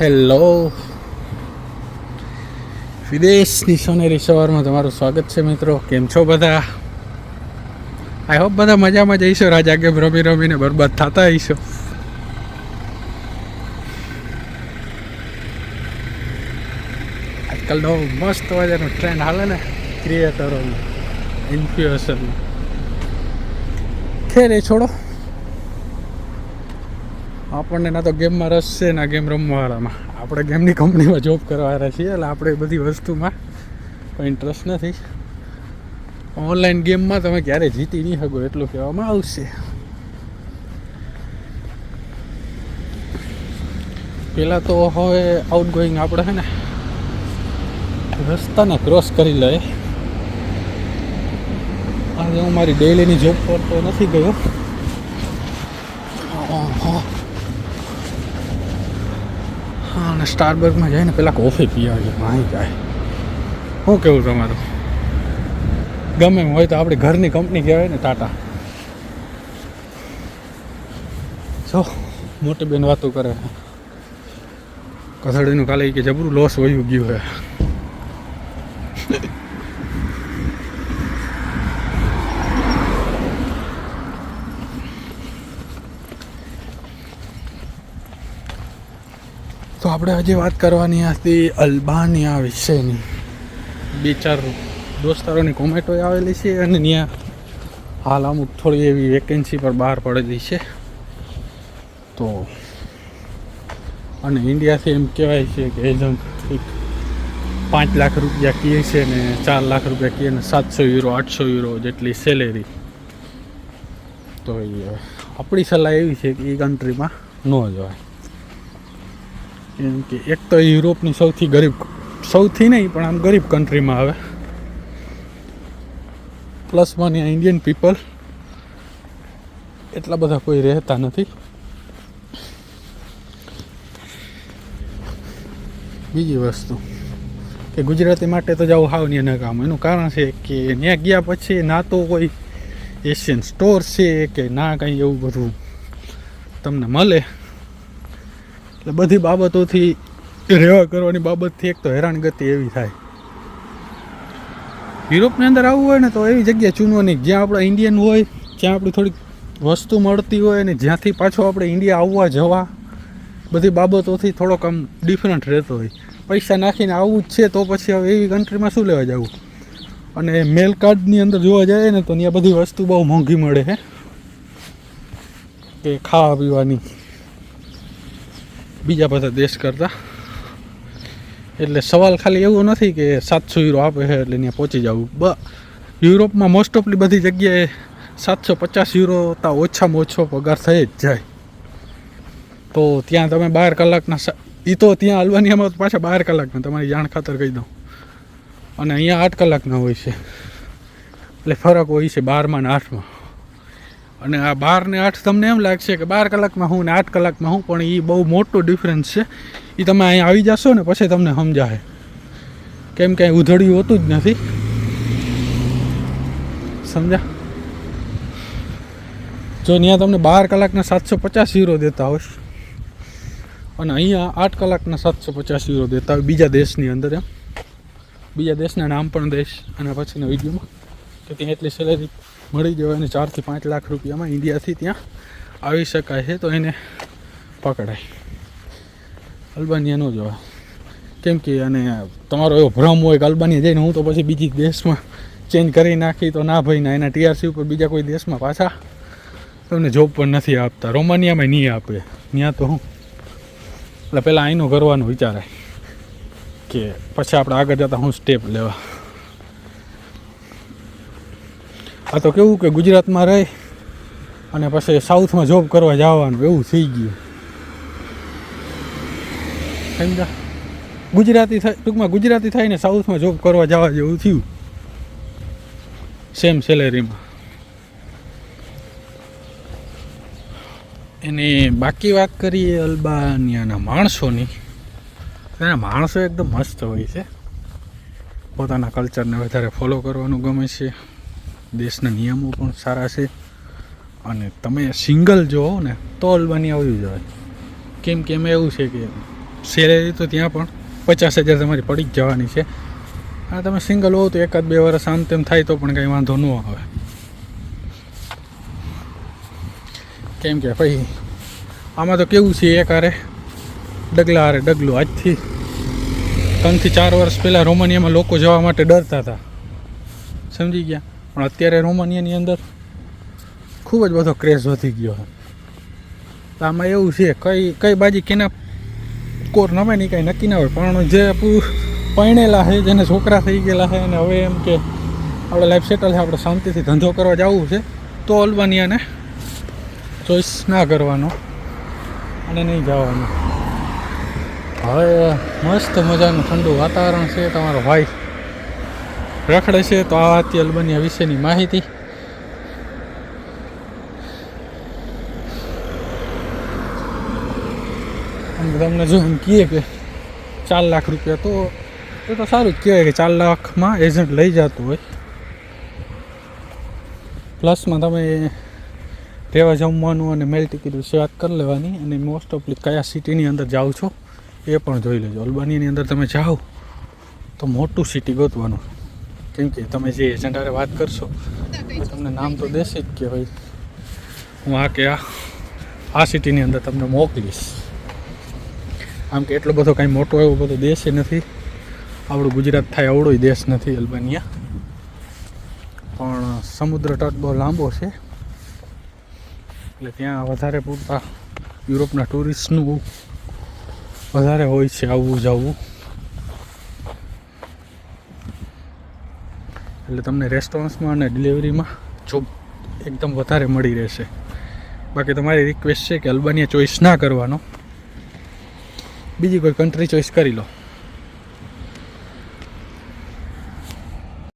Hello. વિદેશની સોનેરી સવારમાં તમારું સ્વાગત છે મિત્રો. કેમ છો બધા? આઈ હોપ બધા મજામાં જઈશો રાજા ગેમ રમી રમીને બરબાદ થતા હશો. આજકાલનો મસ્ત મજાનો ટ્રેન્ડ હાલે ને. ક્રિએટરોનો ઇન્ફ્લુએન્સરનો ખેર એ છોડો. આપણને ના તો ગેમમાં રસ છે ના ગેમ રમવાવાળામાં. આપણે ગેમની કંપનીમાં જોબ કરવાના છીએ, એટલે આપણે બધી વસ્તુમાં કોઈ ઇન્ટરેસ્ટ નથી. ઓનલાઈન ગેમમાં તમે ક્યારે જીતી નહીં શકો એટલું કહેવામાં આવશે. પહેલાં તો હવે આઉટ ગોઈંગ આપણે છે ને રસ્તાને ક્રોસ કરી લઈએ. આજે હું મારી ડેઈલીની જોબ પર તો નથી ગયો હા અને સ્ટારબર્ગમાં જઈને પહેલાં કોફી પી આવીએ અહીં જાય. શું કેવું તમારું? ગમે એમ હોય તો આપણી ઘરની કંપની કહેવાય ને, ટાટા. જો, મોટી બેન વાતો કરે કથળીનું કાલે કે જબરું લોસ વયું ગયું હે આપણે આજે વાત કરવાની હતી અલ્બાનિયા વિશેની. બે ચાર દોસ્તારોની કોમેન્ટો આવેલી છે અને ત્યાં હાલ અમુક થોડી એવી વેકેન્સી પર બહાર પડેલી છે. તો અને ઇન્ડિયાથી એમ કહેવાય છે કે એજન્ટ પાંચ લાખ રૂપિયા કહે છે ને ચાર લાખ રૂપિયા કહે ને સાતસો યુરો આઠસો યુરો જેટલી સેલેરી તો એ આપણી સલાહ એવી છે કે એ કન્ટ્રીમાં ન જવાય. એમ કે એક તો યુરોપની સૌથી ગરીબ, સૌથી નહીં, પણ આમ ગરીબ કન્ટ્રીમાં આવે. પ્લસમાં ત્યાં ઇન્ડિયન પીપલ એટલા બધા કોઈ રહેતા નથી. બીજી વસ્તુ કે ગુજરાતી માટે તો જવું હાવ ન કામ એનું કારણ છે કે ત્યાં ગયા પછી ના તો કોઈ એશિયન સ્ટોર છે કે ના કંઈ એવું બધું તમને મળે. એટલે બધી બાબતોથી રહેવા કરવાની બાબતથી એક તો હેરાનગતિ એવી થાય. યુરોપની અંદર આવવું હોય ને તો એવી જગ્યા ચૂનવાની જ્યાં આપણે ઇન્ડિયન હોય, જ્યાં આપણી થોડીક વસ્તુ મળતી હોય અને જ્યાંથી પાછો આપણે ઇન્ડિયા આવવા જવા, બધી બાબતોથી થોડોક આમ ડિફરન્ટ રહેતો હોય. પૈસા નાખીને આવવું જ છે તો પછી હવે એવી કન્ટ્રીમાં શું લેવા જવું? અને મેલ કાર્ડની અંદર જોવા જાય ને તો ત્યાં બધી વસ્તુ બહુ મોંઘી મળે હે. કે ખાવા પીવાની. બીજા બધા દેશ કરતાં. એટલે સવાલ ખાલી એવો નથી કે સાતસો યુરો આપે છે એટલે ત્યાં પહોંચી જવું બ, યુરોપમાં મોસ્ટ ઓફલી બધી જગ્યાએ સાતસો પચાસ યુરો તા ઓછામાં ઓછો પગાર થઈ જ જાય. તો ત્યાં તમે બાર કલાકના એ તો ત્યાં અલ્બાનિયામાં પાછા બાર કલાકના, તમારી જાણ ખાતર કહી દઉં. અને અહીંયા આઠ કલાકના હોય છે. એટલે ફરક હોય છે બારમાં ને આઠમાં. અને આ બાર ને આઠ તમને એમ લાગશે કે બાર કલાકમાં હું ને આઠ કલાકમાં હું, પણ એ બહુ મોટો ડિફરન્સ છે. એ તમે અહીંયા આવી જશો ને, પછી તમને સમજાશે. કેમ કે ઉધડ્યું હોતું જ નથી. સમજા? જો ત્યાં તમને બાર કલાકના સાતસો પચાસ યુરો દેતા હોય અને અહીંયા આઠ કલાકના સાતસો પચાસ યુરો દેતા હોય બીજા દેશની અંદર એમ. બીજા દેશના નામ પણ દેશ અને પછીના વિડીયોમાં. કે ત્યાં એટલી સેલેરી મળી જવાય અને ચારથી પાંચ લાખ રૂપિયામાં ઇન્ડિયાથી ત્યાં આવી શકાય છે. તો એને પકડાય. અલ્બાનિયા ન જવાય કેમ કે અને તમારો એવો ભ્રમ હોય કે અલ્બાનિયા જઈને હું તો પછી બીજી દેશમાં ચેન્જ કરી નાખી તો ના ભાઈ, ના, એના ટીઆરસી ઉપર બીજા કોઈ દેશમાં પાછા તમને જોબ પણ નથી આપતા. રોમાનિયામાં નહીં આપે. ત્યાં તો હું એટલે પહેલાં અહીંનો કરવાનું વિચારાય કે પછી આપણે આગળ જતાં હું સ્ટેપ લેવા. આ તો કેવું કે ગુજરાતમાં રહી અને પછી સાઉથમાં જોબ કરવા જવાનું, એવું થઈ ગયું. સમજા ગુજરાતી થાય, ટૂંકમાં ગુજરાતી થાય ને સાઉથમાં જોબ કરવા જવા જેવું થયું. સેમ સેલેરીમાં એની બાકી વાત કરીએ અલ્બાનિયાના માણસોની. એના માણસો એકદમ મસ્ત હોય છે. પોતાના કલ્ચરને વધારે ફોલો કરવાનું ગમે છે. દેશના નિયમો પણ સારા છે. અને તમે સિંગલ જોવો ને, તો અલ્બાનિયા આવી જવાય કેમ કે એમાં એવું છે કે સેલેરી તો ત્યાં પણ પચાસ હજાર તમારી પડી જ જવાની છે. અને તમે સિંગલ હોવ તો એકાદ બે વર્ષ આમ તેમ થાય તો પણ કંઈ વાંધો ન આવે. કેમ કે ભાઈ, આમાં તો કેવું છે એક હારે ડગલા હારે ડગલું. આજથી ત્રણથી ચાર વર્ષ પહેલાં રોમાનિયામાં લોકો જવા માટે ડરતા હતા. સમજી ગયા? પણ અત્યારે રોમાનિયાની અંદર ખૂબ જ બધો ક્રેઝ વધી ગયો છે. તો આમાં એવું છે, કઈ કઈ બાજી કેના કોર નમે નહીં કાંઈ નક્કી ના હોય, પણ જે પરણેલા છે, જેને છોકરા થઈ ગયેલા છે, અને હવે એમ કે આપણે લાઈફ સેટલ છે આપણે શાંતિથી ધંધો કરવા જવું છે, તો અલ્બાનિયાને ચોઈસ ના કરવાનો અને નહીં જવાનું. હવે મસ્ત મજાનું ઠંડુ વાતાવરણ છે, તમારો ભાઈ. રખડે છે તો આ હતી અલ્બનિયા વિશેની માહિતી. તમને જો એમ કહીએ કે ચાર લાખ રૂપિયા તો એ તો સારું જ કહેવાય કે ચાર લાખમાં એજન્ટ લઈ જતું હોય. પ્લસમાં તમે રહેવા જમવાનું અને મેલ ટિકિટ વિશે વાત કરી લેવાની અને મોસ્ટ ઓફલી કયા સિટીની અંદર જાઓ છો એ પણ જોઈ લેજો. અલ્બાનીની અંદર તમે જાઓ તો મોટું સિટી ગોતવાનું. કેમ કે તમે જે એજન્ટ હારે વાત કરશો, તમને નામ તો દેશે જ કે ભાઈ, હું આ કે આ આ સિટીની અંદર તમને મોકલીશ. આમ કે એટલો બધો કાંઈ મોટો એવો બધો દેશ નથી. આપણું ગુજરાત થાય આવડોય દેશ નથી અલ્બાનિયા. પણ સમુદ્ર તટ બહુ લાંબો છે. એટલે ત્યાં વધારે પૂરતા યુરોપના ટુરિસ્ટનું વધારે હોય છે આવવું, જવું. એટલે તમને રેસ્ટોરન્ટ્સમાં અને ડિલિવરીમાં જોબ એકદમ વધારે મળી રહેશે. બાકી તમારી રિક્વેસ્ટ છે કે અલ્બાનિયા ચોઈસ ના કરવાનો. બીજી કોઈ કન્ટ્રી ચોઈસ કરી લો.